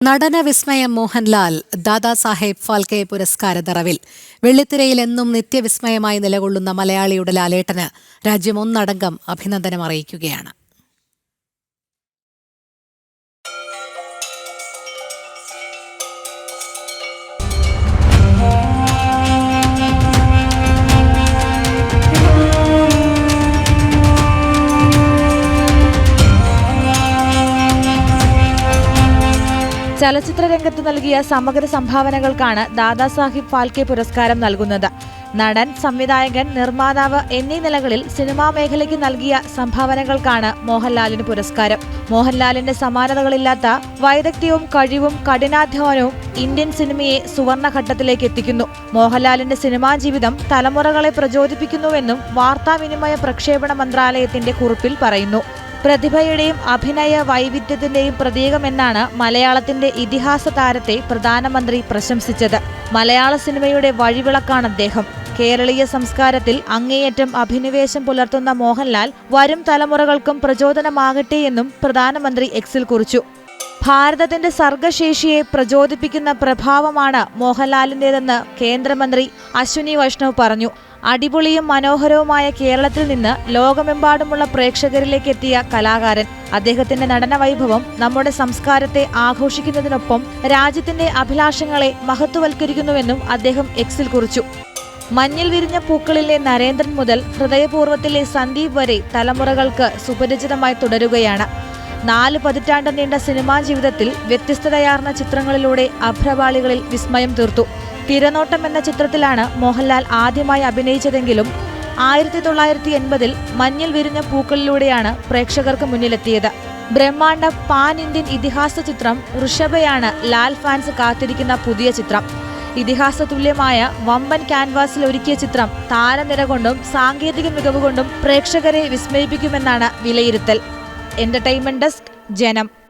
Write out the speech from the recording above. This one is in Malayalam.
നടന വിസ്മയം മോഹൻലാൽ ദാദാസാഹേബ് ഫാൽക്കെ പുരസ്കാര നിറവിൽ വെള്ളിത്തിരയിൽ എന്നും നിത്യവിസ്മയമായി നിലകൊള്ളുന്ന മലയാളിയുടെ ലാലേട്ടന് രാജ്യം ഒന്നടങ്കം അഭിനന്ദനം അറിയിക്കുകയാണ് ചലച്ചിത്ര രംഗത്ത് നൽകിയ സമഗ്ര സംഭാവനകൾക്കാണ് ദാദാസാഹിബ് ഫാൽക്കെ പുരസ്കാരം നൽകുന്നത്. നടൻ സംവിധായകൻ നിർമ്മാതാവ് എന്നീ നിലകളിൽ സിനിമാ മേഖലയ്ക്ക് നൽകിയ സംഭാവനകൾക്കാണ് മോഹൻലാലിന് പുരസ്കാരം. മോഹൻലാലിന്റെ സമാനതകളില്ലാത്ത വൈദഗ്ധ്യവും കഴിവും കഠിനാധ്വാനവും ഇന്ത്യൻ സിനിമയെ സുവർണഘട്ടത്തിലേക്ക് എത്തിക്കുന്നു. മോഹൻലാലിന്റെ സിനിമാ ജീവിതം തലമുറകളെ പ്രചോദിപ്പിക്കുന്നുവെന്നും വാർത്താവിനിമയ പ്രക്ഷേപണ മന്ത്രാലയത്തിന്റെ കുറിപ്പിൽ പറയുന്നു. പ്രതിഭയുടെയും അഭിനയ വൈവിധ്യത്തിന്റെയും പ്രതീകമെന്നാണ് മലയാളത്തിന്റെ ഇതിഹാസ താരത്തെ പ്രധാനമന്ത്രി പ്രശംസിച്ചത്. മലയാള സിനിമയുടെ വഴിവിളക്കാണ് അദ്ദേഹം. കേരളീയ സംസ്കാരത്തിൽ അങ്ങേയറ്റം അഭിനിവേശം പുലർത്തുന്ന മോഹൻലാൽ വരും തലമുറകൾക്കും പ്രചോദനമാകട്ടെ എന്നും പ്രധാനമന്ത്രി എക്സിൽ കുറിച്ചു. ഭാരതത്തിന്റെ സർഗശേഷിയെ പ്രചോദിപ്പിക്കുന്ന പ്രഭാവമാണ് മോഹൻലാലിന്റേതെന്ന് കേന്ദ്രമന്ത്രി അശ്വിനി വൈഷ്ണവ് പറഞ്ഞു. അടിപൊളിയും മനോഹരവുമായ കേരളത്തിൽ നിന്ന് ലോകമെമ്പാടുമുള്ള പ്രേക്ഷകരിലേക്ക് എത്തിയ കലാകാരൻ. അദ്ദേഹത്തിന്റെ നടന വൈഭവം നമ്മുടെ സംസ്കാരത്തെ ആഘോഷിക്കുന്നതിനൊപ്പം രാജ്യത്തിന്റെ അഭിലാഷങ്ങളെ മഹത്വവൽക്കരിക്കുന്നുവെന്നും അദ്ദേഹം എക്സിൽ കുറിച്ചു. മഞ്ഞിൽ വിരിഞ്ഞ പൂക്കളിലെ നരേന്ദ്രൻ മുതൽ ഹൃദയപൂർവത്തിലെ സന്ദീപ് വരെ തലമുറകൾക്ക് സുപരിചിതമായി തുടരുകയാണ്. നാല് പതിറ്റാണ്ട് നീണ്ട സിനിമാ ജീവിതത്തിൽ വ്യത്യസ്തതയാർന്ന ചിത്രങ്ങളിലൂടെ അഭ്രപാളികളിൽ വിസ്മയം തീർത്തു. തിരനോട്ടം എന്ന ചിത്രത്തിലാണ് മോഹൻലാൽ ആദ്യമായി അഭിനയിച്ചതെങ്കിലും ആയിരത്തി തൊള്ളായിരത്തി എൺപതിൽ മഞ്ഞിൽ വിരിഞ്ഞ പൂക്കളിലൂടെയാണ് പ്രേക്ഷകർക്ക് മുന്നിലെത്തിയത്. ബ്രഹ്മാണ്ഡ പാൻ ഇന്ത്യൻ ഇതിഹാസ ചിത്രം ഋഷഭയാണ് ലാൽ ഫാൻസ് കാത്തിരിക്കുന്ന പുതിയ ചിത്രം. ഇതിഹാസ തുല്യമായ വമ്പൻ ക്യാൻവാസിൽ ഒരുക്കിയ ചിത്രം താരനിര കൊണ്ടും സാങ്കേതിക മികവ് കൊണ്ടും പ്രേക്ഷകരെ വിസ്മയിപ്പിക്കുമെന്നാണ് വിലയിരുത്തൽ. എന്റർടൈൻമെന്റ് ഡെസ്ക് ജനം.